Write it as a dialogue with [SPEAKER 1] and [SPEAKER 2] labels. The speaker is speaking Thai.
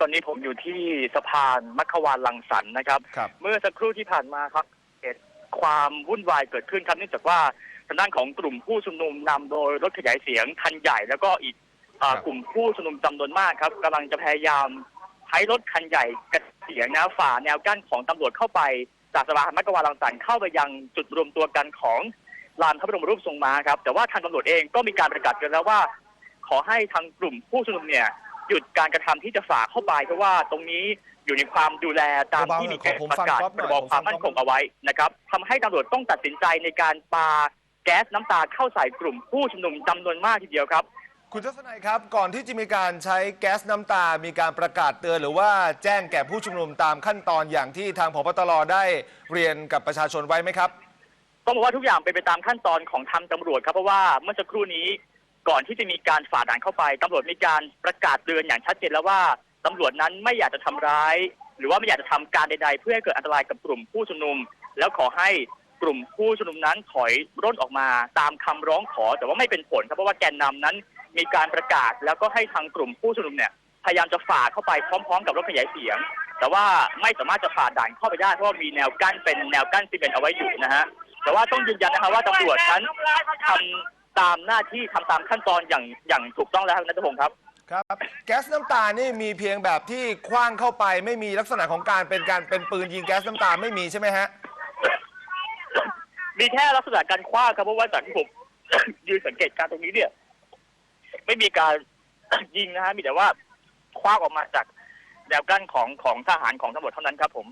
[SPEAKER 1] ตอนนี้ผมอยู่ที่สะพานมัคควานลังสรรค์นะครับ
[SPEAKER 2] ครับ
[SPEAKER 1] เมื่อสักครู่ที่ผ่านมาครับเหตุความวุ่นวายเกิดขึ้นครับเนื่องจากว่าทางด้านของกลุ่มผู้ชุมนุมนำโดยรถขยายเสียงคันใหญ่ แล้วก็อีกเอ่อ
[SPEAKER 2] ครับ
[SPEAKER 1] กลุ่มผู้ชุมนุมจำนวนมากครับกำลังจะพยายามใช้รถคันใหญ่กระเสียงนะฝ่าแนวกั้นของตำรวจเข้าไป จากสะพานมัคควานลังสรรค์เข้าไปยังจุดรวมตัวกันของลานพระบรมรูปทรงม้าครับแต่ว่าทางตำรวจเองก็มีการประกาศกันแล้วว่า ขอให้ทางกลุ่มผู้ชุมนุมเนี่ย หยุดการกระทำที่จะฝ่าเข้าไป เพราะว่าตรงนี้อยู่ในความดูแลตามที่มีการประกาศพรบความมั่นคงเอาไว้นะครับทำให้ตำรวจต้องตัดสินใจในการปาแก๊สน้ำตาเข้าใส่กลุ่มผู้ชุมนุมจำนวนมากทีเดียวครับ
[SPEAKER 2] คุณทัศนัยครับ ก่อนที่จะมีการใช้แก๊สน้ำตา มีการประกาศเตือน หรือว่าแจ้งแก่ผู้ชุมนุมตามขั้นตอนอย่างที่ทางพบตรได้เรียนกับประชาชนไว้ไหมครับ
[SPEAKER 1] ต้องบอกว่าทุกอย่างเป็นไปตามขั้นตอนของทางตำรวจครับ เพราะว่าเมื่อสักครู่นี้ ก่อนที่จะมีการฝ่าด่านเข้าไปตำรวจมีการประกาศเตือนอย่างชัดเจนแล้วว่าตำรวจนั้นไม่อยากจะทำร้าย หรือว่าไม่อยากจะทำการใด ๆ เพื่อให้เกิดอันตรายกับกลุ่มผู้ชุมนุม แล้วขอให้กลุ่มผู้ชุมนุมนั้นถอยร่นออกมาตามคำร้องขอ แต่ว่าไม่เป็นผลครับเพราะว่าแกนนำนั้น มีการประกาศแล้วก็ให้ทางกลุ่มผู้ชุมนุมเนี่ยพยายามจะฝ่าเข้าไปพร้อม ๆ กับรถขยายเสียง แต่ว่าไม่สามารถจะฝ่าด่านเข้าไปได้เพราะว่ามีแนวกั้นเป็นแนวกั้นซีเมนต์เอาไว้อยู่นะฮะแต่ว่าต้องยืนยันนะครับว่าตำรวจนั้นทำ ตามหน้าที่ทำตามขั้นตอนอย่างอย่างถูกต้องแล้วครับนัทพงศ์ครับ
[SPEAKER 2] ครับ แก๊สน้ำตานี่มีเพียงแบบที่คว้างเข้าไปไม่มีลักษณะของการเป็นการเป็นปืนยิงแก๊สน้ำตาไม่มีใช่ไหมฮะ
[SPEAKER 1] มีแค่ลักษณะการคว้างครับเพราะว่าจากที่ผมยืนสังเกตการณ์ตรงนี้เนี่ย ไม่มีการยิงนะฮะมีแต่ว่าคว้างออกมาจากแนวกั้นของของทหารของตำรวจเท่านั้นครับผม